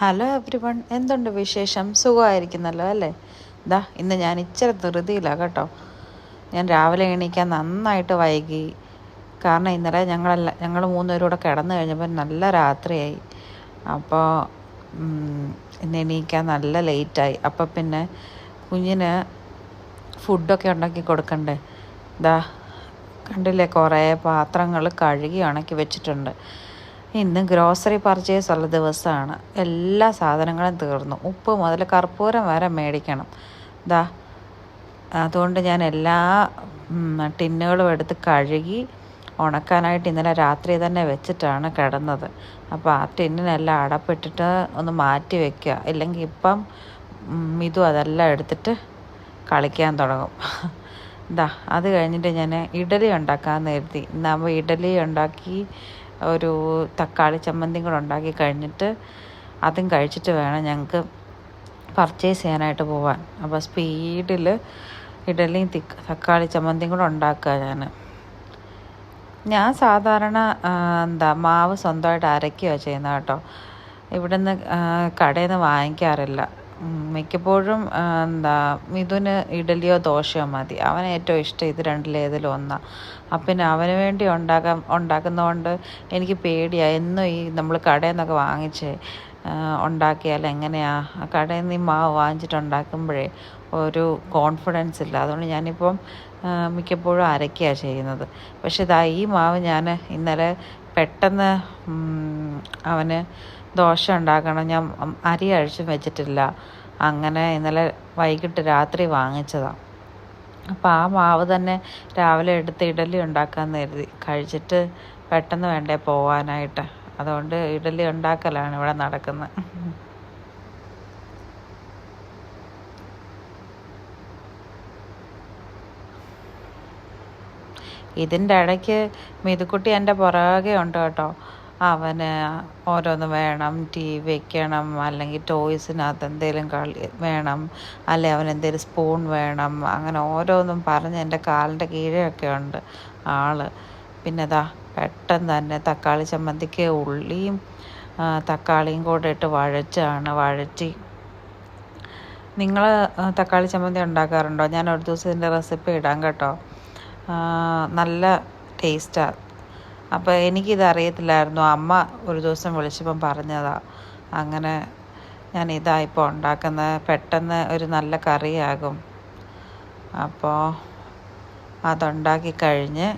Hello every one എന്തുണ്ട് വിശേഷം? സുഖമായിരിക്കുന്നല്ലോ അല്ലേ? ഇതാ ഇന്ന് ഞാൻ ഇച്ചിരി ധൃതിയിലാണ് കേട്ടോ. ഞാൻ രാവിലെ എണീക്കാൻ നന്നായിട്ട് വൈകി. കാരണം ഇന്നലെ ഞങ്ങളെല്ലാം ഞങ്ങൾ മൂന്നുപേരും കൂടെ കിടന്നു കഴിഞ്ഞപ്പോൾ നല്ല രാത്രിയായി. അപ്പോൾ ഇന്ന് എണീക്കാൻ നല്ല ലേറ്റായി. അപ്പോൾ പിന്നെ കുഞ്ഞിന് ഫുഡൊക്കെ ഉണ്ടാക്കി കൊടുക്കണ്ടേ? ഇതാ കണ്ടില്ലേ കുറേ പാത്രങ്ങൾ കഴുകി ഉണക്കി വെച്ചിട്ടുണ്ട്. ഇന്ന് ഗ്രോസറി പർച്ചേസ് ഉള്ള ദിവസമാണ്. എല്ലാ സാധനങ്ങളും തീർന്നു. ഉപ്പ് മുതൽ കർപ്പൂരം വരെ മേടിക്കണം. ദാ അതുകൊണ്ട് ഞാൻ എല്ലാ ടിന്നുകളും എടുത്ത് കഴുകി ഉണക്കാനായിട്ട് ഇന്നലെ രാത്രി തന്നെ വെച്ചിട്ടാണ് കിടന്നത്. അപ്പോൾ ആ ടിന്നിനെല്ലാം അടപ്പിട്ടിട്ട് ഒന്ന് മാറ്റി വെക്കുക. ഇല്ലെങ്കിൽ ഇപ്പം ഇതും അതെല്ലാം എടുത്തിട്ട് കളിക്കാൻ തുടങ്ങും. ഇതാ അത് കഴിഞ്ഞിട്ട് ഞാൻ ഇഡലി ഉണ്ടാക്കാമെന്ന് കരുതി. ഇന്നാകുമ്പോൾ ഇഡലി ഉണ്ടാക്കി ഒരു തക്കാളി ചമ്മന്തിയും കൂടെ ഉണ്ടാക്കി കഴിഞ്ഞിട്ട് അതും കഴിച്ചിട്ട് വേണം ഞങ്ങൾക്ക് പർച്ചേസ് ചെയ്യാനായിട്ട് പോവാൻ. അപ്പോൾ സ്പീഡിൽ ഇഡലിയും തിക്ക് തക്കാളി ചമ്മന്തിയും കൂടെ ഉണ്ടാക്കുക ഞാൻ ഞാൻ സാധാരണ എന്താ മാവ് സ്വന്തമായിട്ട് അരയ്ക്കുകയാണ് ചെയ്യുന്നത് കേട്ടോ. ഇവിടുന്ന് കടയിൽ നിന്ന് വാങ്ങിക്കാറില്ല. മിക്കപ്പോഴും എന്താ മിഥുന് ഇഡലിയോ ദോശയോ മതി. അവന് ഏറ്റവും ഇഷ്ടം ഇത് രണ്ടിലേതിലും ഒന്നാണ് അപ്പം പിന്നെ അവന് വേണ്ടി ഉണ്ടാക്കാൻ ഉണ്ടാക്കുന്നതുകൊണ്ട് എനിക്ക് പേടിയാണ് എന്നും ഈ നമ്മൾ കടയിൽ നിന്നൊക്കെ വാങ്ങിച്ച് ഉണ്ടാക്കിയാൽ എങ്ങനെയാണ് ആ കടയിൽ നിന്ന് ഈ മാവ് വാങ്ങിച്ചിട്ട് ഉണ്ടാക്കുമ്പോഴേ ഒരു കോൺഫിഡൻസ് ഇല്ല. അതുകൊണ്ട് ഞാനിപ്പം മിക്കപ്പോഴും അരയ്ക്കുകയാണ് ചെയ്യുന്നത്. പക്ഷേ ഇതാ ഈ മാവ് ഞാൻ ഇന്നലെ പെട്ടെന്ന് അവന് ദോശ ഉണ്ടാക്കണം. ഞാൻ അരി അഴിച്ചും വെച്ചിട്ടില്ല. അങ്ങനെ ഇന്നലെ വൈകിട്ട് രാത്രി വാങ്ങിച്ചതാണ് അപ്പോൾ ആ മാവ് തന്നെ രാവിലെ എടുത്ത് ഇഡലി ഉണ്ടാക്കാമെന്ന് കരുതി. കഴിച്ചിട്ട് പെട്ടെന്ന് വേണ്ടേ പോവാനായിട്ട്. അതുകൊണ്ട് ഇഡലി ഉണ്ടാക്കലാണ് ഇവിടെ നടക്കുന്നത് ഇതിന്റെ ഇടയ്ക്ക് മിതുക്കുട്ടി എന്റെ പുറകെ ഉണ്ട് കേട്ടോ. അവന് ഓരോന്ന് വേണം ടി വി വെക്കണം അല്ലെങ്കിൽ ടോയ്സിനകത്ത് എന്തെങ്കിലും കളി വേണം അല്ലെ അവൻ എന്തെങ്കിലും സ്പൂൺ വേണം അങ്ങനെ ഓരോന്നും പറഞ്ഞ് എന്റെ കാലിന്റെ കീഴെയൊക്കെ ഉണ്ട് ആൾ. പിന്നെ ദാ പെട്ടെന്ന് തന്നെ തക്കാളി ചമ്മന്തിക്ക് ഉള്ളിയും തക്കാളിയും കൂടെ ഇട്ട് വഴച്ചാണ് വഴറ്റി. നിങ്ങൾ തക്കാളി ചമ്മന്തി ഉണ്ടാക്കാറുണ്ടോ? ഞാൻ ഒരു ദിവസം ഇതിന്റെ റെസിപ്പി ഇടാം കേട്ടോ. നല്ല ടേസ്റ്റാണ് അപ്പോൾ എനിക്കിത് അറിയത്തില്ലായിരുന്നു അമ്മ ഒരു ദിവസം വിളിച്ചപ്പം പറഞ്ഞതാണ് അങ്ങനെ ഞാൻ ഇതാ ഇപ്പോൾ ഉണ്ടാക്കുന്നത് പെട്ടെന്ന് ഒരു നല്ല കറിയാകും. അപ്പോൾ അതുണ്ടാക്കി കഴിഞ്ഞ്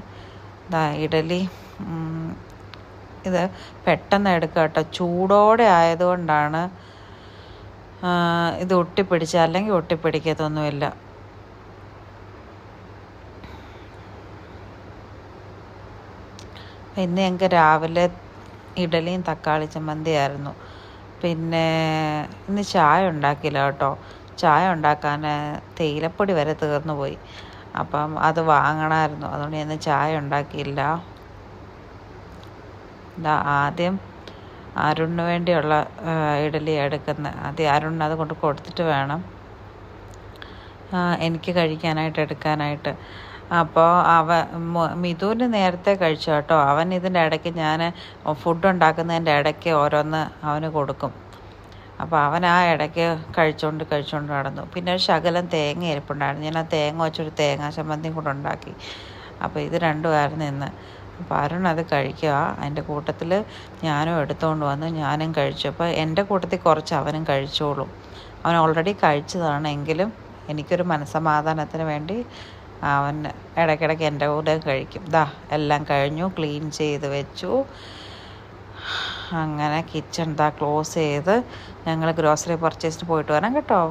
ഇതാ ഇഡലി ഇത് പെട്ടെന്ന് എടുക്കുക കേട്ടോ ചൂടോടെ ആയതുകൊണ്ടാണ് ഇത് ഒട്ടിപ്പിടിച്ച അല്ലെങ്കിൽ ഒട്ടിപ്പിടിക്കത്തൊന്നുമില്ല. ഇന്ന് ഞങ്ങൾക്ക് രാവിലെ ഇഡലിയും തക്കാളി ചമ്മന്തിയായിരുന്നു. പിന്നെ ഇന്ന് ചായ ഉണ്ടാക്കിയില്ല കേട്ടോ. ചായ ഉണ്ടാക്കാൻ തേയിലപ്പൊടി വരെ തീർന്നു പോയി. അപ്പം അത് വാങ്ങണമായിരുന്നു. അതുകൊണ്ട് ഞാൻ ചായ ഉണ്ടാക്കിയില്ല. ദാ ആദ്യം അരുണിന് വേണ്ടിയുള്ള ഇഡലി എടുക്കുന്ന. ആദ്യം അരുണിന് അത് കൊണ്ട് കൊടുത്തിട്ട് വേണം എനിക്ക് കഴിക്കാനായിട്ട് എടുക്കാനായിട്ട്. അപ്പോൾ അവ മിഥുവിന് നേരത്തെ കഴിച്ചു കേട്ടോ. അവൻ ഇതിന്റെ ഇടയ്ക്ക് ഞാൻ ഫുഡ് ഉണ്ടാക്കുന്നതിന്റെ ഇടയ്ക്ക് ഓരോന്ന് അവന് കൊടുക്കും. അപ്പോൾ അവൻ ആ ഇടയ്ക്ക് കഴിച്ചുകൊണ്ട് കഴിച്ചുകൊണ്ട് നടന്നു. പിന്നെ ഒരു ശകലം തേങ്ങ ഇരിപ്പുണ്ടായിരുന്നു ഞാൻ ആ തേങ്ങ വെച്ചൊരു തേങ്ങാ ചമ്മന്തിയും കൂടെ ഉണ്ടാക്കി. അപ്പോൾ ഇത് രണ്ടുമായിരുന്നു ഇന്ന് അപ്പോൾ അരുൺ അത് കഴിക്കുക അതിന്റെ കൂട്ടത്തിൽ ഞാനും എടുത്തുകൊണ്ട് വന്നു. ഞാനും കഴിച്ചു. അപ്പോൾ എന്റെ കൂട്ടത്തിൽ കുറച്ച് അവനും കഴിച്ചോളും. അവൻ ഓൾറെഡി കഴിച്ചതാണ് എങ്കിലും എനിക്കൊരു മനസ്സമാധാനത്തിന് വേണ്ടി അവൻ ഇടയ്ക്കിടയ്ക്ക് എന്റെ കൂടെ കഴിക്കും. ദാ എല്ലാം കഴിഞ്ഞു ക്ലീൻ ചെയ്ത് വെച്ചു. അങ്ങനെ കിച്ചൺ ദാ ക്ലോസ് ചെയ്ത് ഞങ്ങൾ ഗ്രോസറി പർച്ചേസിന് പോയിട്ട് വരാം കേട്ടോ.